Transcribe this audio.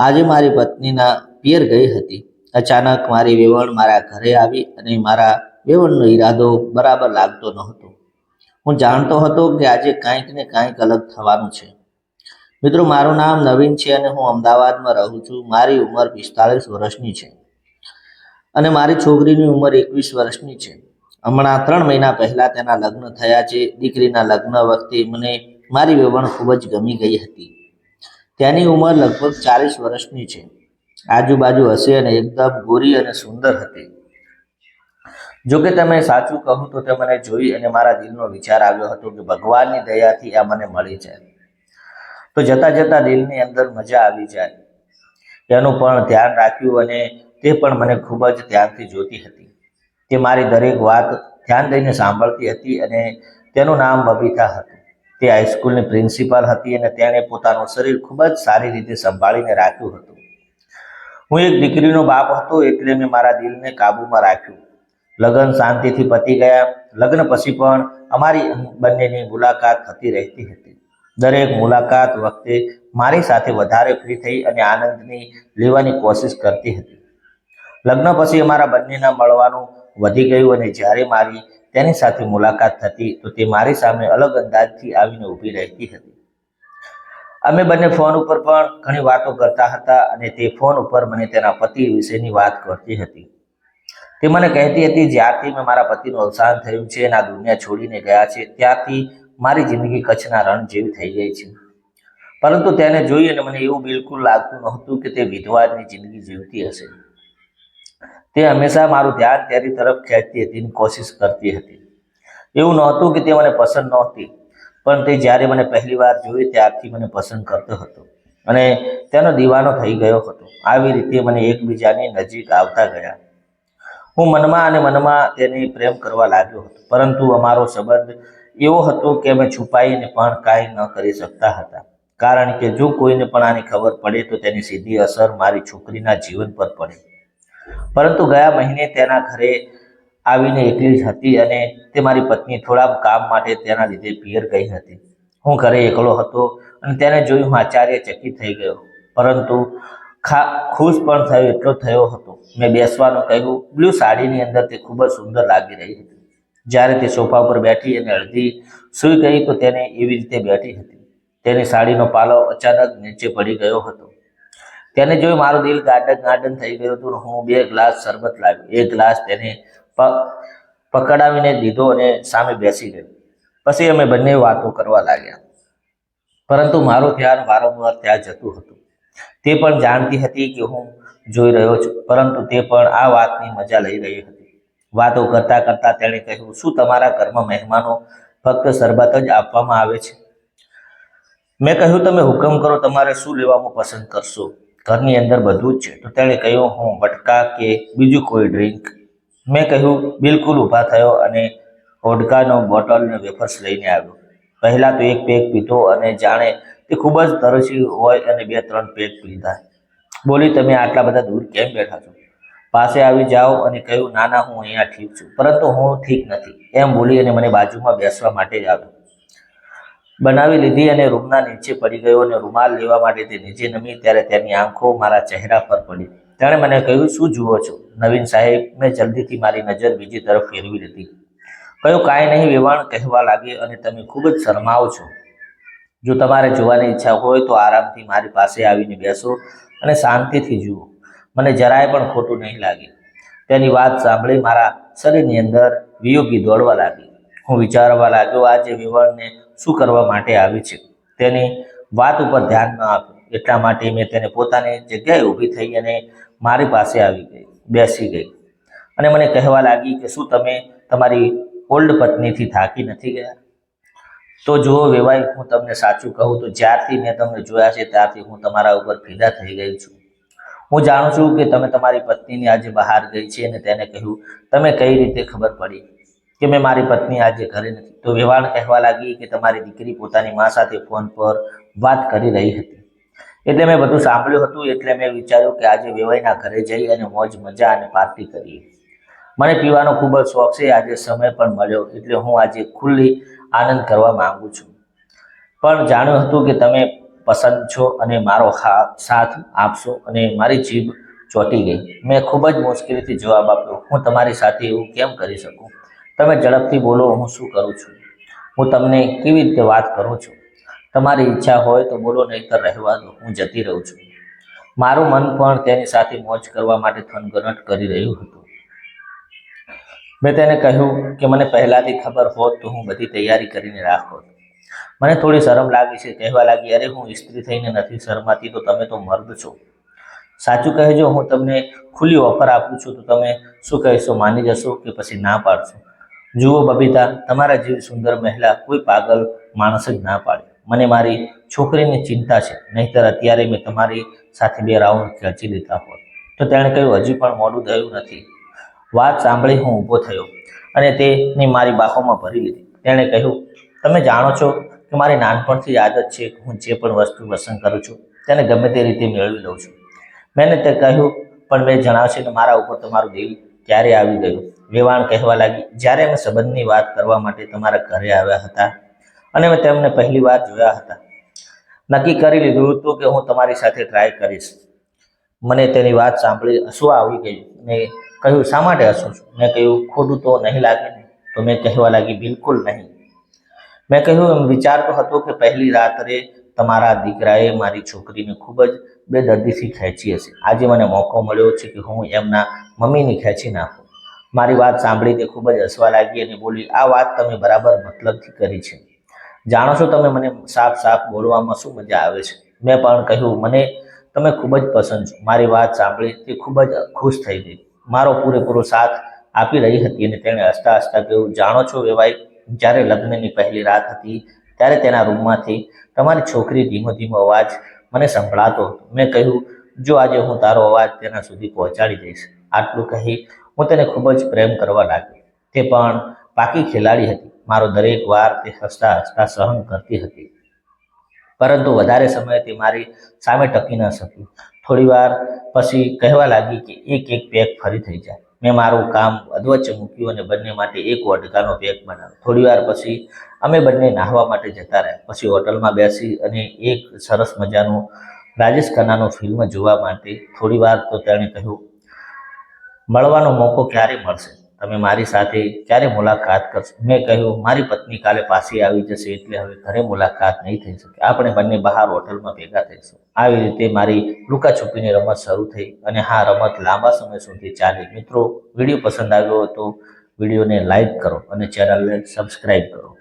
આજે મારી પત્નીના પિયર ગઈ હતી. અચાનક મારી વેવણ મારા ઘરે આવી અને મારા વેવણનો ઈરાદો બરાબર લાગતો નહોતો. હું જાણતો હતો કે આજે કાંઈક ને કાંઈક અલગ થવાનું છે. મિત્રો, મારું નામ નવીન છે અને હું અમદાવાદમાં રહું છું. મારી ઉંમર પિસ્તાળીસ વર્ષની છે અને મારી છોકરીની ઉંમર એકવીસ વર્ષની છે. હમણાં ત્રણ મહિના પહેલાં તેના લગ્ન થયા છે. દીકરીના લગ્ન વખતે મને મારી વેવણ ખૂબ જ ગમી ગઈ હતી. તેની ઉંમર લગભગ ચાલીસ વર્ષની છે. આજુબાજુ હશે અને એકદમ ગોરી અને સુંદર હતી. જો કે તમે સાચું કહું તો તે મને જોઈ અને મારા દિલનો વિચાર આવ્યો હતો કે ભગવાનની દયાથી આ મને મળી જાય. તો જતા જતા દિલની અંદર મજા આવી જાય. તેનું પણ ધ્યાન રાખ્યું અને તે પણ મને ખૂબ જ ધ્યાનથી જોતી હતી. તે મારી દરેક વાત ધ્યાન દઈને સાંભળતી હતી અને તેનું નામ બબીતા હતું. તે હાઈસ્કૂલની પ્રિન્સિપાલ હતી અને તેણે પોતાનું શરીર ખૂબ જ સારી રીતે સંભાળીને રાખ્યું હતું. હું એક દીકરીનો બાપ હતો એટલે મેં મારા દિલને કાબૂમાં રાખ્યું. લગ્ન શાંતિથી પતી ગયા. લગ્ન પછી પણ અમારી બંનેની મુલાકાત થતી રહેતી હતી. દરેક મુલાકાત વખતે મારી સાથે વધારે ફ્રી થઈ અને આનંદની લેવાની કોશિશ કરતી હતી. લગ્ન પછી અમારા બંનેના મળવાનું વધી ગયું અને જ્યારે મારી તેની સાથે મુલાકાત થતી તો તે મારી સામે અલગ અંદાજથી આવીને ઊભી રહેતી હતી. અમે બંને ફોન ઉપર પણ ઘણી વાતો કરતા હતા અને તે ફોન ઉપર મને તેના પતિ વિશેની વાત કરતી હતી. તે મને કહેતી હતી, જ્યારથી મેં મારા પતિનું અવસાન થયું છે અને આ દુનિયા છોડીને ગયા છે, ત્યારથી મારી જિંદગી કચ્છના રણ જેવી થઈ ગઈ છે. પરંતુ તેને જોઈ અને મને એવું બિલકુલ લાગતું નહોતું કે તે વિધવાની જિંદગી જીવતી હશે. તે હંમેશા મારું ધ્યાન તેની તરફ ખેંચતી હતી કોશિશ કરતી હતી. એવું નહોતું કે તે મને પસંદ નહોતી, પણ તે જ્યારે મને પહેલી વાર જોઈ ત્યારથી મને પસંદ કરતો હતો અને તેનો દીવાનો થઈ ગયો હતો. આવી રીતે મને એકબીજાની નજીક આવતા ગયા. હું મનમાં અને મનમાં તેને પ્રેમ કરવા લાગ્યો હતો, પરંતુ અમારો સંબંધ એવો હતો કે અમે છુપાઈને પણ કાંઈ ન કરી શકતા હતા. કારણ કે જો કોઈને પણ આની ખબર પડે તો તેની સીધી અસર મારી છોકરીના જીવન પર પડે. પરંતુ ગયા મહિને તેના ઘરે આવીને એકલી જ હતી અને તે મારી પત્ની થોડા કામ માટે તેના લીધે પિયર ગઈ હતી. હું ઘરે એકલો હતો અને તેને જોઈ હું આચાર્ય ચકિત થઈ ગયો. પરંતુ ખા, ખુશ પણ થયો, એટલો થયો હતો. મેં બેસવાનું કહ્યું, બ્લુ, સાડીની અંદર તે ખૂબ જ સુંદર લાગી રહી હતી. જ્યારે તે સોફા પર બેઠી અને અડધી સૂઈ ગઈ તો તેને એવી રીતે બેઠી હતી. તેની સાડીનો પાલો અચાનક નીચે પડી ગયો હતો. તેને જોઈ મારું દિલ ગાર્ડન ગાર્ડન થઈ ગયું હતું હું બે ગ્લાસ શરબત લાવ્યો. એક ગ્લાસ તેને પકડાવીને દીધો અને સામે બેસી ગયો. પછી અમે બંને વાતો કરવા લાગ્યા. પરંતુ મારું ધ્યાન વારંવાર ત્યાં જતું હતું. તે પણ જાણતી હતી કે હું જોઈ રહ્યો છું, પરંતુ તે પણ આ વાતની મજા લઈ રહી હતી. વાતો કરતા કરતા તેણે કહ્યું, શું તમારા ઘરમાં મહેમાનો ફક્ત શરબત જ આપવામાં આવે છે? મેં કહ્યું, તમે હુકમ કરો, તમારે શું લેવામાં પસંદ કરશો? ઘરની અંદર બધું જ છે. તો તેણે કહ્યું, હું વટકા કે બીજું કોઈ ડ્રિંક મેં કહ્યું, બિલકુલ ઊભા થયો અને વોડકાનો બોટલ અને વેફર્સ લઈને આવ્યો. પહેલાં તો એક પેક પીધો અને જાણે તે ખૂબ જ તરસી હોય અને બે ત્રણ પેક પીધા. બોલી, તમે આટલા બધા દૂર કેમ બેઠા છો? પાસે આવી જાઓ અને કહ્યું, ના ના, હું અહીંયા ઠીક છું. પરંતુ હું ઠીક નથી. એમ બોલી અને મને બાજુમાં બેસવા માટે જ આવ્યો. બનાવી લીધી અને રૂમના નીચે પડી ગયો અને રૂમાલ લેવા માટે તે નીચે નમી ત્યારે તેની આંખો મારા ચહેરા પર પડી. તેણે મને કહ્યું, શું જુઓ છો? નવીન સાહેબ મેં જલ્દીથી મારી નજર બીજી તરફ ફેરવી લીધી. કયું કાંઈ નહીં, વેવાણ કહેવા લાગે અને તમે ખૂબ જ શરમાવો છો. જો તમારે જોવાની ઈચ્છા હોય તો આરામથી મારી પાસે આવીને બેસો અને શાંતિથી જુઓ. મને જરાય પણ ખોટું નહીં લાગે. તેની વાત સાંભળી મારા શરીરની અંદર વિયોગી દોડવા લાગી. હું વિચારવા લાગ્યો, આજે વિવરને શું કરવા માટે આવી છે? તેની વાત ઉપર ધ્યાન ન આપ્યું એટલા માટે મેં તેને પોતાની જગ્યાએ ઊભી થઈ અને મારી પાસે આવી ગઈ, બેસી ગઈ. અને મને કહેવા લાગી કે શું તમે તમારી ઓલ્ડ પત્નીથી થાકી નથી ગયા? તો જુઓ વેવાઈ, હું તમને સાચું કહું તો જ્યારથી મેં તમને જોયા છે ત્યારથી હું તમારા ઉપર ફિદા થઈ ગઈ છું. હું જાણું છું કે તમે તમારી પત્નીની આજે બહાર ગઈ છે અને તેને કહ્યું, તમે કઈ રીતે ખબર પડી? કે મેં મારી પત્ની આજે ઘરે નથી. તો વેવાણ કહેવા લાગી કે તમારી દીકરી પોતાની મા સાથે ફોન પર વાત કરી રહી હતી. એટલે મેં બધું સાંભળ્યું હતું, એટલે મેં વિચાર્યું કે આજે વેવાઈના ઘરે જઈ અને મોજ, મજા અને પાર્ટી કરીએ. મને પીવાનો ખૂબ જ શોખ છે, આજે સમય પણ મળ્યો, એટલે હું આજે ખુલ્લી આનંદ કરવા માંગુ છું. પણ જાણ્યું હતું કે તમે પસંદ છો અને મારો સાથ આપશો અને મારી જીભ ચોંટી ગઈ. મેં ખૂબ જ મુશ્કેલીથી જવાબ આપ્યો, હું તમારી સાથે એવું કેમ કરી શકું? તમે ઝડપથી બોલો, હું શું કરું છું? હું તમને કેવી રીતે વાત કરું છું? તમારી ઈચ્છા હોય તો બોલો, નહીંતર રહેવા દો, હું જતી રહું છું. મારું મન પણ તેની સાથે મોજ કરવા માટે થનગનટ કરી રહ્યું હતું. મેં તેને કહ્યું કે મને પહેલાથી ખબર હોત તો હું બધી તૈયારી કરીને રાખોત. મને થોડી શરમ લાગી છે, કહેવા લાગી, અરે, હું સ્ત્રી થઈને નથી શરમાતી, તો તમે તો મર્દ છો. સાચું કહેજો, હું તમને ખુલ્લી ઓફર આપું છું, તો તમે શું કહેશો? માની જશો કે પછી ના પાડશો? જુઓ બબીતા, તમારા જેવી સુંદર મહિલા કોઈ પાગલ માણસ જ ના પાડે. મને મારી છોકરીની ચિંતા છે, નહીંતર અત્યારે મેં તમારી સાથે બે રાઉન્ડ ખેંચી લીધા હોત. તો તેણે કહ્યું, હજી પણ મોડું થયું નથી. વાત સાંભળી હું ઊભો થયો અને તેની મારી બાહોમાં ભરી લીધી. તેણે કહ્યું, તમે જાણો છો કે મારી નાનપણથી આદત છે કે હું જે પણ વસ્તુ પસંદ કરું છું, તેને ગમે તે રીતે મેળવી લઉં છું. મેં તે કહ્યું, પણ મેં જણાવશે કે મારા ઉપર તમારું દિલ ક્યારે આવી ગયું. વેવાણ કહેવા લાગી, જ્યારે અમે સંબંધની વાત કરવા માટે તમારા ઘરે આવ્યા હતા અને મેં તેમને પહેલી વાર જોયા હતા, નક્કી કરી લીધું હતું કે હું તમારી સાથે ટ્રાય કરીશ. મને તેની વાત સાંભળી હસવા આવી ગયું મેં કહ્યું, શા માટે હસું છું? મેં કહ્યું, ખોટું તો નહીં લાગે ને, તો મેં કહેવા લાગી, બિલકુલ નહીં. મેં કહ્યું, એમ વિચારતો હતો કે પહેલી રાત્રે તમારા દીકરાએ મારી છોકરીને ખૂબ જ બેદર્દીથી ખેંચી હશે આજે મને મોકો મળ્યો છે કે હું એમના મમ્મીને ખેંચી નાખું. મારી વાત સાંભળી તે ખૂબ જ હસવા લાગી અને બોલી, આ વાત તમે બરાબર મતલબથી કરી છે. જાણો છો તમે મને સાફ સાફ બોલવામાં શું મજા આવે છે? મેં પણ કહ્યું, મને, તમે ખૂબ જ પસંદ છો. મારી વાત સાંભળી તે ખૂબ જ ખુશ થઈ ગઈ. મારો પૂરેપૂરો સાથ આપી રહી હતી અને તેણે હસતા હસતા કહ્યું, જાણો છો વેવાઈ, જ્યારે લગ્નની પહેલી રાત હતી, ત્યારે તેના રૂમમાંથી તમારી છોકરી ધીમો ધીમો અવાજ મને સંભળાતો હતો. મેં કહ્યું, જો આજે હું તારો અવાજ તેના સુધી પહોંચાડી દઈશ. આટલું કહી હું તેને ખૂબ જ પ્રેમ કરવા લાગ્યો. તે પણ પાકી ખેલાડી હતી. મારો દરેક વાર તે હસતા હસતા સહન કરતી હતી. પરંતુ વધારે સમય તે મારી સામે ટકી ન શકી થોડી વાર પછી કહેવા લાગી કે એક એક પેક ફરી થઈ જાય. મેં મારું કામ અધવચ્ચે મૂક્યું અને બંને માટે એક વોડકાનો પેક બનાવ્યો. થોડી વાર પછી અમે બંને નાહવા માટે જતા રહ્યા. પછી હોટલમાં બેસી અને એક સરસ મજાનું રાજેશ ખન્નાનો ફિલ્મ જોવા માટે થોડી વાર તો તેણે કહ્યું, મળવાનો મોકો ક્યારે મળશે? તમે મારી સાથે ક્યારે મુલાકાત કરશો? મેં કહ્યું, મારી પત્ની કાલે પાછી આવી જશે એટલે હવે ઘરે મુલાકાત નહીં થઈ શકે. આપણે બંને બહાર હોટલમાં ભેગા થઈશું. આવી રીતે મારી લુકાછુપીની રમત શરૂ થઈ અને હા, રમત લાંબા સમય સુધી ચાલી. મિત્રો, વીડિયો પસંદ આવ્યો તો વિડીયોને લાઈક કરો અને ચેનલને સબસ્ક્રાઈબ કરો.